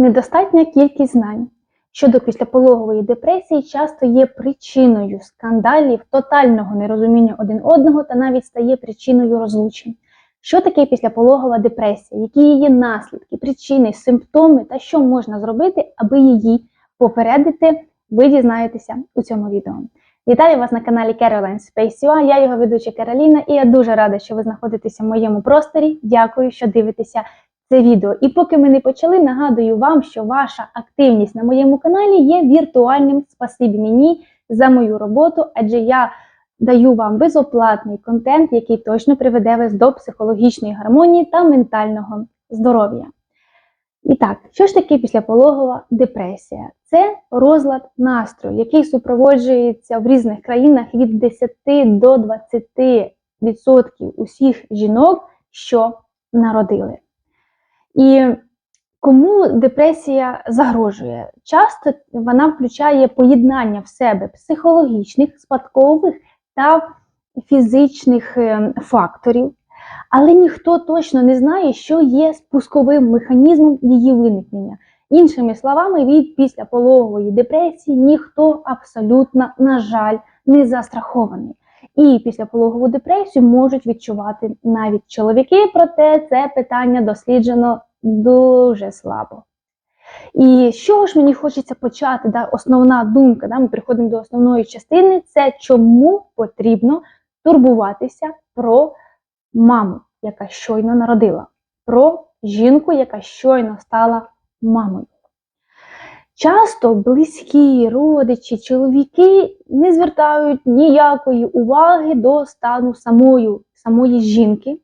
Недостатня кількість знань щодо післяпологової депресії часто є причиною скандалів, тотального нерозуміння один одного та навіть стає причиною розлучень. Що таке післяпологова депресія? Які її наслідки, причини, симптоми та що можна зробити, аби її попередити, ви дізнаєтеся у цьому відео. Вітаю вас на каналі Caroline Space UA, Я його ведуча Кароліна, і я дуже рада, що ви знаходитеся в моєму просторі. Дякую, що дивитеся це відео. І поки ми не почали, нагадую вам, що ваша активність на моєму каналі є віртуальним спасибі мені за мою роботу, адже я даю вам безоплатний контент, який точно приведе вас до психологічної гармонії та ментального здоров'я. І так, що ж таке післяпологова депресія? Це розлад настрою, який супроводжується в різних країнах від 10 до 20% усіх жінок, що народили. І кому депресія загрожує? Часто вона включає поєднання в себе психологічних, спадкових та фізичних е, факторів, але ніхто точно не знає, що є спусковим механізмом її виникнення. Іншими словами, від післяпологової депресії ніхто абсолютно, на жаль, не застрахований. І післяпологову депресію можуть відчувати навіть чоловіки, проте це питання досліджено дуже слабо. І з чого ж мені хочеться почати? Да, Основна думка, да, ми приходимо до основної частини, це чому потрібно турбуватися про маму, яка щойно народила, про жінку, яка щойно стала мамою. Часто близькі родичі, чоловіки не звертають ніякої уваги до стану самої, самої жінки,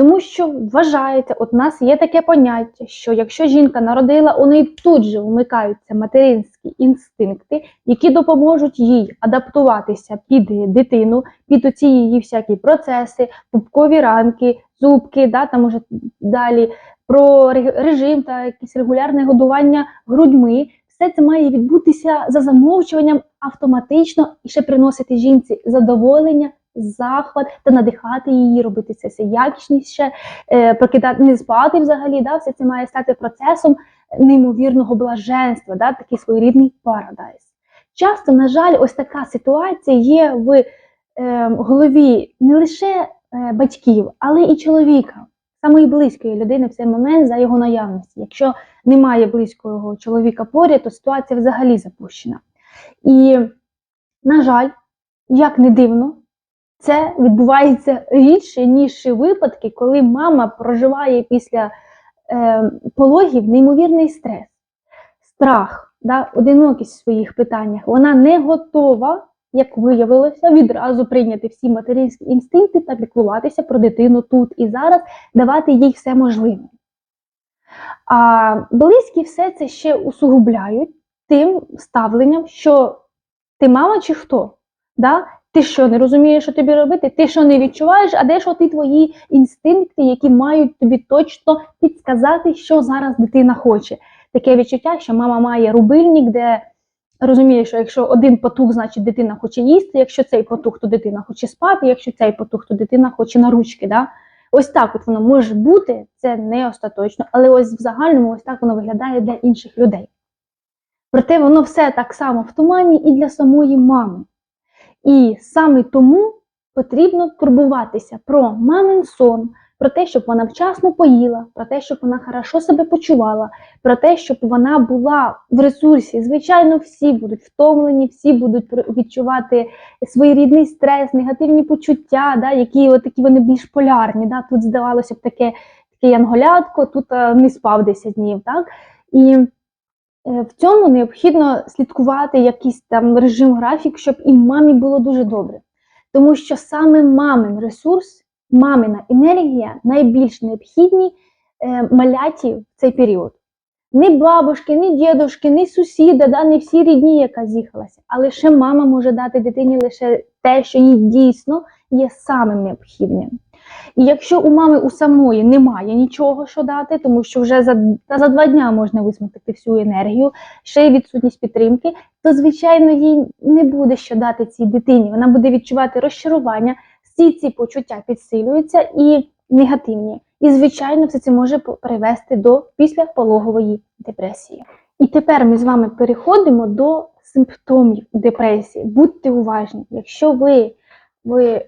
тому що вважаєте, от у нас є таке поняття, що якщо жінка народила, у неї тут же вмикаються материнські інстинкти, які допоможуть їй адаптуватися під дитину, під оці її всякі процеси, пупкові ранки, зубки, да, там уже далі про режим та якесь регулярне годування грудьми. Все це має відбутися за замовчуванням автоматично і ще приносити жінці задоволення, захват та надихати її, робити це все якісніше, е, прокидати, не спати взагалі. Да? Все це має стати процесом неймовірного блаженства, да? такий своєрідний парадайс. Часто, на жаль, ось така ситуація є в е, голові не лише е, батьків, але і чоловіка самої близької людини в цей момент за його наявності. Якщо немає близького чоловіка поряд, то ситуація взагалі запущена. І, на жаль, як не дивно, це відбувається рідше, ніж випадки, коли мама проживає після е, пологів неймовірний стрес, страх, да, одинокість в своїх питаннях. Вона не готова як виявилося, відразу прийняти всі материнські інстинкти та піклуватися про дитину тут і зараз, давати їй все можливе. А близькі все це ще усугубляють тим ставленням, що ти мама чи хто? Да? Ти що не розумієш, що тобі робити? Ти що не відчуваєш, а де ж ти твої інстинкти, які мають тобі точно підсказати, що зараз дитина хоче? Таке відчуття, що мама має рубильник, де розуміє, що якщо один потух, значить дитина хоче їсти, якщо цей потух, то дитина хоче спати, якщо цей потух, то дитина хоче на ручки. Да? Ось так от воно може бути, це не остаточно, але ось в загальному ось так воно виглядає для інших людей. Проте воно все так само в тумані і для самої мами. І саме тому потрібно турбуватися про мамин сон, про те, щоб вона вчасно поїла, про те, щоб вона хорошо себе почувала, про те, щоб вона була в ресурсі. Звичайно, всі будуть втомлені, всі будуть відчувати своєрідний стрес, негативні почуття, да, які от такі вони більш полярні. Да. Тут здавалося б таке таке янголятко, тут а, не спав 10 днів. Так? І е, в цьому необхідно слідкувати якийсь там режим графік, щоб і мамі було дуже добре. Тому що саме мамин ресурс мамина енергія найбільш необхідні е, маляті в цей період. Ні бабушки, ні дідушки, ні сусіда, да, не всі рідні, яка з'їхалася, а лише мама може дати дитині лише те, що їй дійсно є самим необхідним. І якщо у мами у самої немає нічого, що дати, тому що вже за та за два дня можна висмикати всю енергію, ще й відсутність підтримки, то, звичайно, їй не буде що дати цій дитині. Вона буде відчувати розчарування, всі ці почуття підсилюються, і негативні. І, звичайно, все це може привести до післяпологової депресії. І тепер ми з вами переходимо до симптомів депресії. Будьте уважні, якщо ви, ви,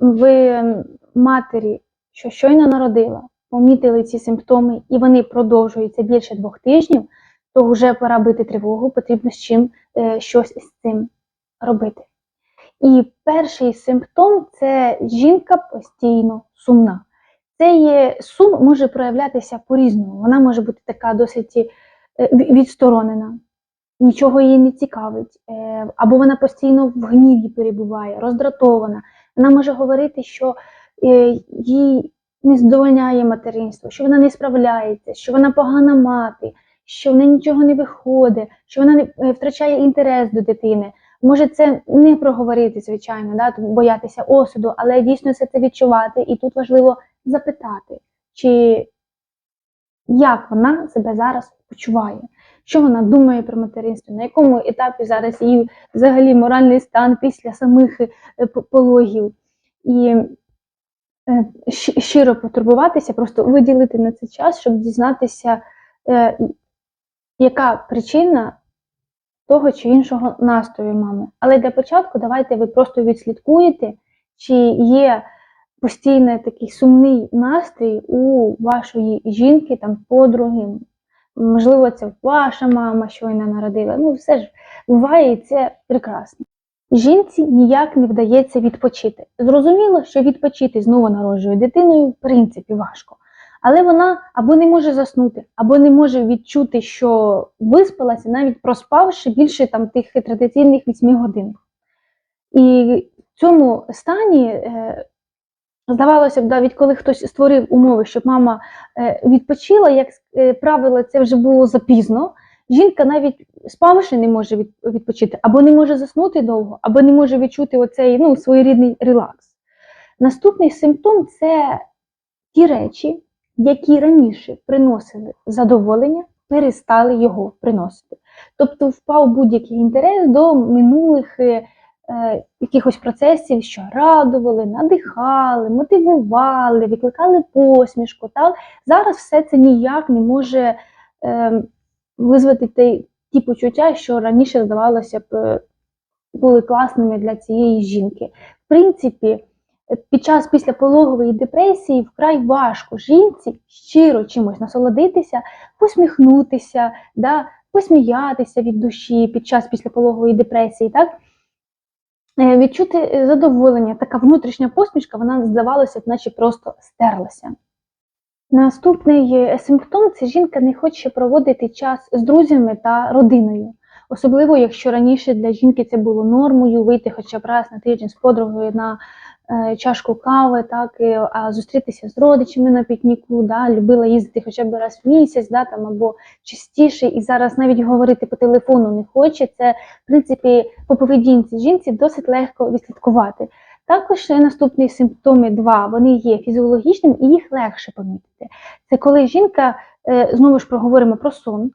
ви матері, що щойно народила, помітили ці симптоми і вони продовжуються більше двох тижнів, то вже пора бити тривогу, потрібно з чим е, щось з цим робити. І перший симптом це жінка постійно сумна. Це є сум може проявлятися по-різному. Вона може бути така досить е, відсторонена, нічого її не цікавить, е, або вона постійно в гніві перебуває, роздратована. Вона може говорити, що їй не задовольняє материнство, що вона не справляється, що вона погана мати, що в неї нічого не виходить, що вона не е, втрачає інтерес до дитини. Може це не проговорити, звичайно, да, боятися осуду, але дійсно все це відчувати. І тут важливо запитати, чи як вона себе зараз почуває, що вона думає про материнство, на якому етапі зараз її взагалі моральний стан після самих е, пологів. І е, щиро потурбуватися, просто виділити на це час, щоб дізнатися, е, яка причина того чи іншого настрою мами. Але для початку давайте ви просто відслідкуєте, чи є постійний такий сумний настрій у вашої жінки, там, подруги. Можливо, це ваша мама щойно народила. Ну, все ж буває, і це прекрасно. Жінці ніяк не вдається відпочити. Зрозуміло, що відпочити з новонародженою дитиною в принципі важко. Але вона або не може заснути, або не може відчути, що виспалася, навіть проспавши більше там тих традиційних 8 годин. І в цьому стані, е, здавалося б, навіть коли хтось створив умови, щоб мама е, відпочила, як е, правило, це вже було запізно. Жінка навіть спавши не може відпочити, або не може заснути довго, або не може відчути оцей ну, своєрідний релакс. Наступний симптом це ті речі, які раніше приносили задоволення, перестали його приносити. Тобто впав будь-який інтерес до минулих е, якихось процесів, що радували, надихали, мотивували, викликали посмішку. Так? Зараз все це ніяк не може е, визвати ті, ті почуття, що раніше, здавалося б, е, були класними для цієї жінки. В принципі, під час післяпологової депресії вкрай важко жінці щиро чимось насолодитися, посміхнутися, да, посміятися від душі під час післяпологової депресії, так? Е, Відчути е, задоволення, така внутрішня посмішка, вона здавалося, б, наче просто стерлася. Наступний е, симптом це жінка не хоче проводити час з друзями та родиною. Особливо, якщо раніше для жінки це було нормою вийти хоча б раз на тиждень з подругою на е, чашку кави, так, а зустрітися з родичами на пікніку, да, любила їздити хоча б раз в місяць, да, там, або частіше, і зараз навіть говорити по телефону не хоче. Це, в принципі, по поведінці жінці досить легко відслідкувати. Також наступні симптоми два, вони є фізіологічними і їх легше помітити. Це коли жінка, е, знову ж проговоримо про сон,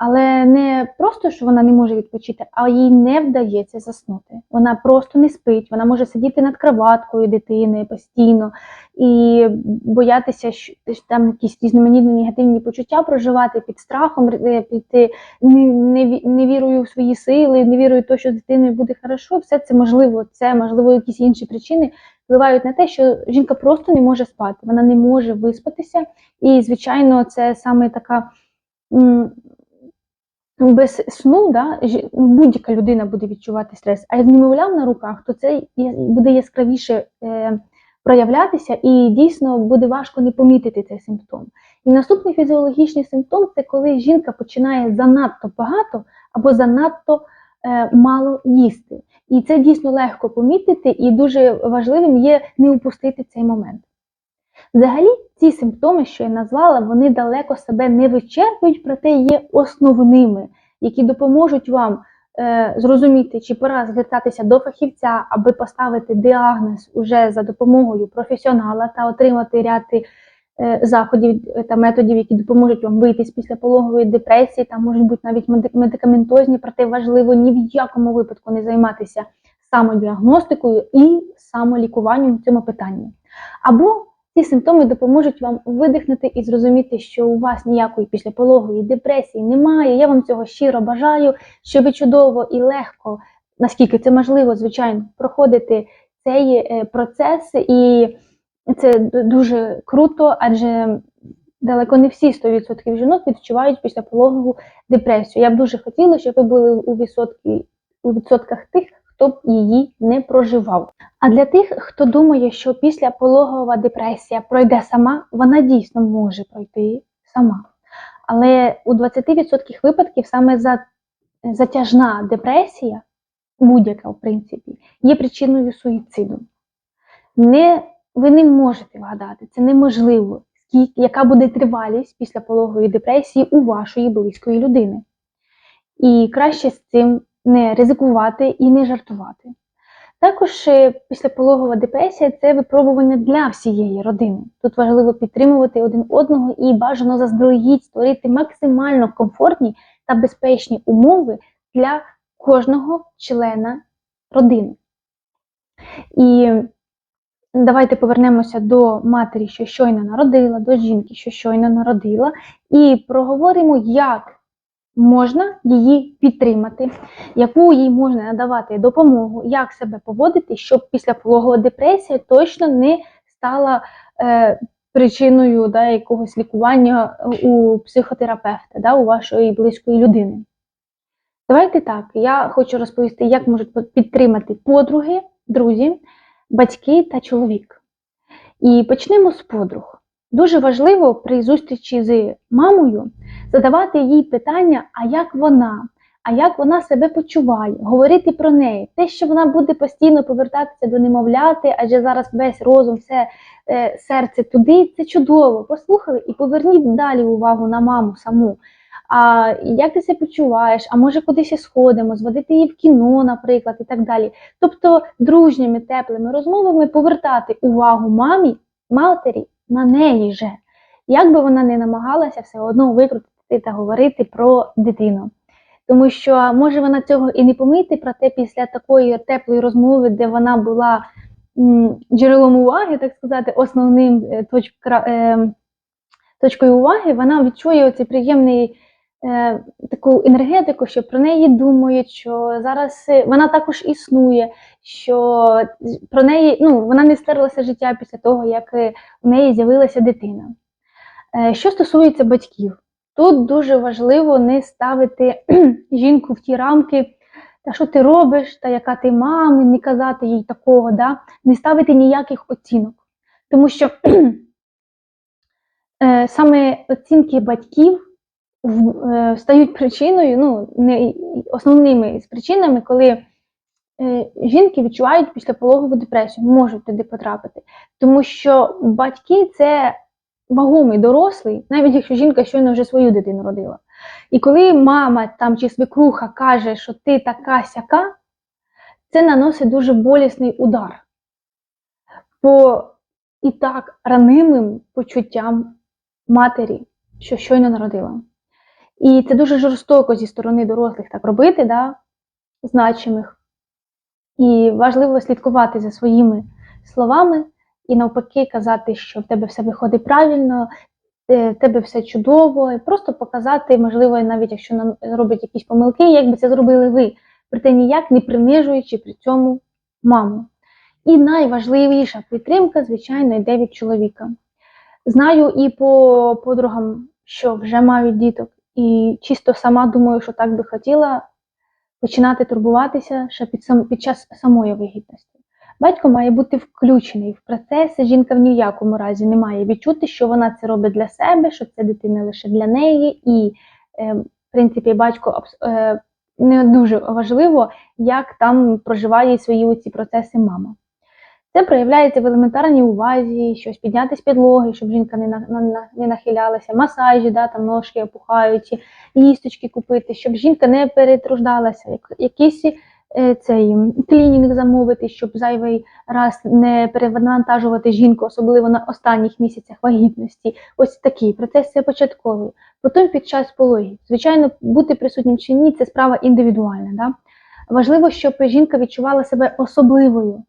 але не просто, що вона не може відпочити, а їй не вдається заснути. Вона просто не спить, вона може сидіти над кроваткою дитини постійно і боятися, що там якісь різноманітні негативні почуття проживати під страхом, е, під е, не- неві- невірою в свої сили, невірою в те, що з дитиною буде хорошо. Все це можливо, це можливо якісь інші причини впливають на те, що жінка просто не може спати, вона не може виспатися. І, звичайно, це саме така. Без сну да, будь-яка людина буде відчувати стрес, а як немовлям на руках, то це буде яскравіше е, проявлятися, і дійсно буде важко не помітити цей симптом. І наступний фізіологічний симптом це коли жінка починає занадто багато або занадто е, мало їсти. І це дійсно легко помітити, і дуже важливим є не упустити цей момент. Взагалі, ці симптоми, що я назвала, вони далеко себе не вичерпують, проте є основними, які допоможуть вам е, зрозуміти, чи пора звертатися до фахівця, аби поставити діагноз уже за допомогою професіонала та отримати ряд е, заходів е, та методів, які допоможуть вам вийти з післяпологової депресії, та можуть бути навіть медикаментозні, проте важливо ні в якому випадку не займатися самодіагностикою і самолікуванням в цьому питанні. Або Ці симптоми допоможуть вам видихнути і зрозуміти, що у вас ніякої післяпологої депресії немає. Я вам цього щиро бажаю, що ви чудово і легко, наскільки це можливо, звичайно, проходите цей е, процес, і це дуже круто, адже далеко не всі 100% жінок відчувають післяпологову депресію. Я б дуже хотіла, щоб ви були у відсотки у відсотках тих, хто б її не проживав. А для тих, хто думає, що післяпологова депресія пройде сама, вона дійсно може пройти сама. Але у 20% випадків саме за, затяжна депресія, будь-яка в принципі, є причиною суїциду. Не, ви не можете вгадати, це неможливо, яка буде тривалість післяпологової депресії у вашої близької людини. І краще з цим не ризикувати і не жартувати. Також е, післяпологова депресія це випробування для всієї родини. Тут важливо підтримувати один одного і бажано заздалегідь створити максимально комфортні та безпечні умови для кожного члена родини. І давайте повернемося до матері, що щойно народила, до жінки, що щойно народила, і проговоримо, як можна її підтримати, яку їй можна надавати допомогу, як себе поводити, щоб післяпологова депресія точно не стала е, причиною да, якогось лікування у психотерапевта, да, у вашої близької людини. Давайте так, я хочу розповісти, як можуть підтримати подруги, друзі, батьки та чоловік. І почнемо з подруг. Дуже важливо при зустрічі з мамою задавати їй питання, а як вона, а як вона себе почуває, говорити про неї, те, що вона буде постійно повертатися до немовляти, адже зараз весь розум, все е, серце туди, це чудово. Послухали і поверніть далі увагу на маму саму. А як ти себе почуваєш? А може кудись сходимо, зводити її в кіно, наприклад, і так далі. Тобто дружніми, теплими розмовами повертати увагу мамі, матері на неї же. Як би вона не намагалася все одно викрутити та говорити про дитину. Тому що може вона цього і не помити, проте після такої теплої розмови, де вона була м, джерелом уваги, так сказати, основним е, точ, е, точкою уваги, вона відчує оцей приємний е, таку енергетику, що про неї думають, що зараз е, вона також існує, що про неї ну, вона не стерлася життя після того, як е, у неї з'явилася дитина. Е, що стосується батьків, тут дуже важливо не ставити жінку в ті рамки, та що ти робиш, та яка ти мама, не казати їй такого, да? не ставити ніяких оцінок. Тому що е, саме оцінки батьків е, стають причиною, ну, не основними причинами, коли е, жінки відчувають післяпологову депресію, можуть туди потрапити. Тому що батьки це вагомий дорослий, навіть якщо жінка щойно вже свою дитину родила. І коли мама там чи свекруха каже, що ти така сяка, це наносить дуже болісний удар по і так ранимим почуттям матері, що щойно народила. І це дуже жорстоко зі сторони дорослих так робити, да, значимих. І важливо слідкувати за своїми словами і навпаки казати, що в тебе все виходить правильно, е, в тебе все чудово, і просто показати, можливо, навіть якщо нам роблять якісь помилки, як би це зробили ви, проте ніяк не принижуючи при цьому маму. І найважливіша підтримка, звичайно, йде від чоловіка. Знаю і по подругам, що вже мають діток, і чисто сама думаю, що так би хотіла починати турбуватися ще під, сам, під час самої вигідності. Батько має бути включений в процес. Жінка в ніякому разі не має відчути, що вона це робить для себе, що це дитина лише для неї, і, е, в принципі, батько е, не дуже важливо, як там проживає свої ці процеси мама. Це проявляється в елементарній увазі, щось підняти з підлоги, щоб жінка не, на, на- не нахилялася, масажі, да, там ножки опухаючі, їсточки купити, щоб жінка не перетруждалася, як, якийсь е, цей клінінг замовити, щоб зайвий раз не перевантажувати жінку, особливо на останніх місяцях вагітності. Ось такий процес це початковий. Потім під час пологів. Звичайно, бути присутнім чи ні, це справа індивідуальна. Да? Важливо, щоб жінка відчувала себе особливою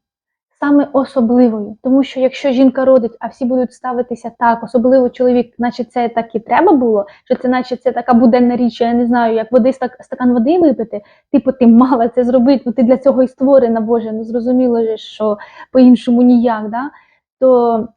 саме особливою. Тому що якщо жінка родить, а всі будуть ставитися так, особливо чоловік, наче це так і треба було, що це наче це така буденна річ, я не знаю, як води стак- стакан води випити, типу ти мала це зробити, ну ти для цього і створена, Боже, ну зрозуміло ж, що по-іншому ніяк, да? то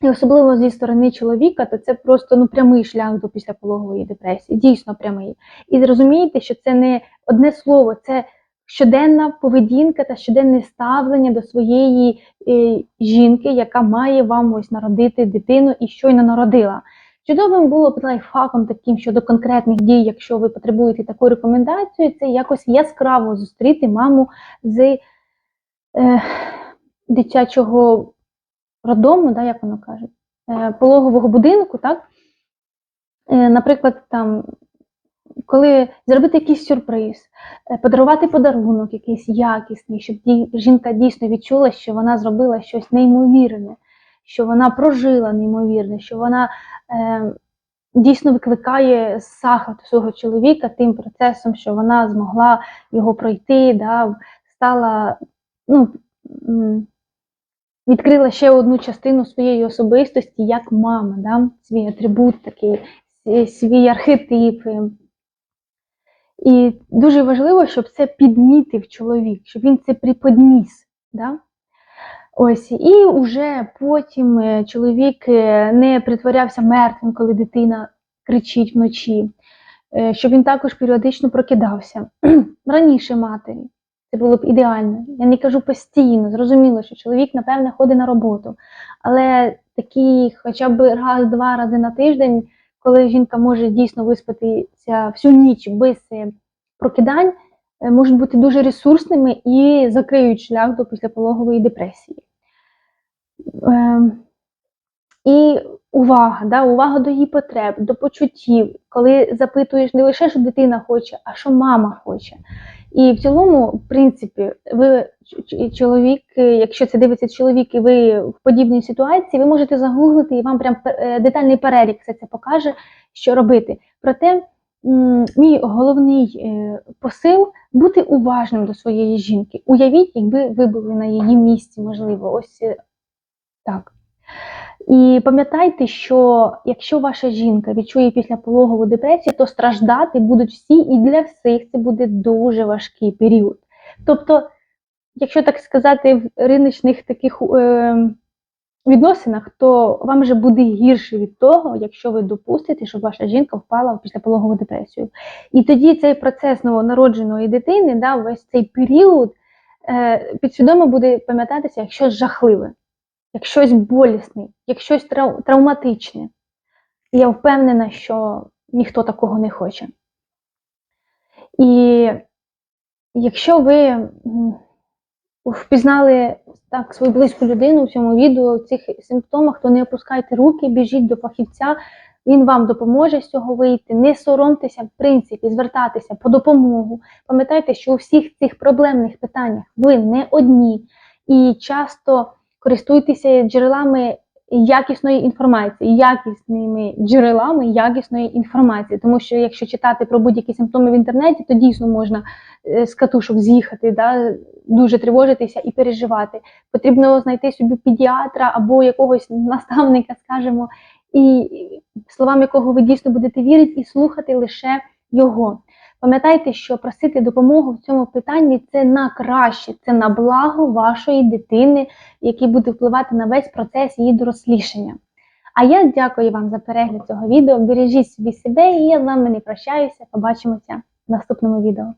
і особливо зі сторони чоловіка, то це просто ну прямий шлях до післяпологової депресії, дійсно прямий. І розумієте, що це не одне слово, це щоденна поведінка та щоденне ставлення до своєї е, жінки, яка має вам ось народити дитину і щойно народила. Чудовим було б лайфхаком таким щодо конкретних дій, якщо ви потребуєте таку рекомендацію, це якось яскраво зустріти маму з е, дитячого роддому, да, як воно кажуть, е, пологового будинку, так? Е, наприклад, там, коли зробити якийсь сюрприз, е, подарувати подарунок якийсь якісний, щоб жінка дійсно відчула, що вона зробила щось неймовірне, що вона прожила неймовірне, що вона е, дійсно викликає захват свого чоловіка тим процесом, що вона змогла його пройти, да, стала, ну, відкрила ще одну частину своєї особистості як мама, да? свій атрибут такий, свій- свій архетип. І дуже важливо, щоб це підмітив чоловік, щоб він це приподніс. Да? Ось, і вже потім е, чоловік е, не притворявся мертвим, коли дитина кричить вночі, е, щоб він також періодично прокидався раніше матері. Це було б ідеально. Я не кажу постійно, зрозуміло, що чоловік, напевне, ходить на роботу. Але такі хоча б раз-два рази на тиждень, коли жінка може дійсно виспатися всю ніч без е, прокидань, е, можуть бути дуже ресурсними і закриють шлях до післяпологової депресії. Ем, І увага, да, увага до її потреб, до почуттів, коли запитуєш не лише, що дитина хоче, а що мама хоче. І в цілому, в принципі, ви чоловік, е, якщо це дивиться чоловік, і ви в подібній ситуації, ви можете загуглити і вам прям е, детальний перелік все це покаже, що робити. Проте мій головний е, посил бути уважним до своєї жінки. Уявіть, якби ви були на її місці, можливо, ось так. І пам'ятайте, що якщо ваша жінка відчує післяпологову депресію, то страждати будуть всі, і для всіх це буде дуже важкий період. Тобто, якщо так сказати, в риночних таких е, відносинах, то вам вже буде гірше від того, якщо ви допустите, щоб ваша жінка впала в післяпологову депресію. І тоді цей процес новонародженої дитини, да, весь цей період е, підсвідомо буде пам'ятатися як щось жахливе як щось болісне, як щось трау- травматичне. І я впевнена, що ніхто такого не хоче. І якщо ви впізнали так свою близьку людину в цьому відео, в цих симптомах, то не опускайте руки, біжіть до фахівця, він вам допоможе з цього вийти. Не соромтеся, в принципі, звертатися по допомогу. Пам'ятайте, що у всіх цих проблемних питаннях ви не одні і часто користуйтеся джерелами якісної інформації, якісними джерелами якісної інформації. Тому що якщо читати про будь-які симптоми в інтернеті, то дійсно можна е, з катушок з'їхати, да, дуже тривожитися і переживати. Потрібно знайти собі педіатра або якогось наставника, скажімо, і словам якого ви дійсно будете вірити, і слухати лише його. Пам'ятайте, що просити допомогу в цьому питанні це на краще, це на благо вашої дитини, який буде впливати на весь процес її дорослішання. А я дякую вам за перегляд цього відео. Бережіть собі себе, і я з вами не прощаюся. Побачимося в наступному відео.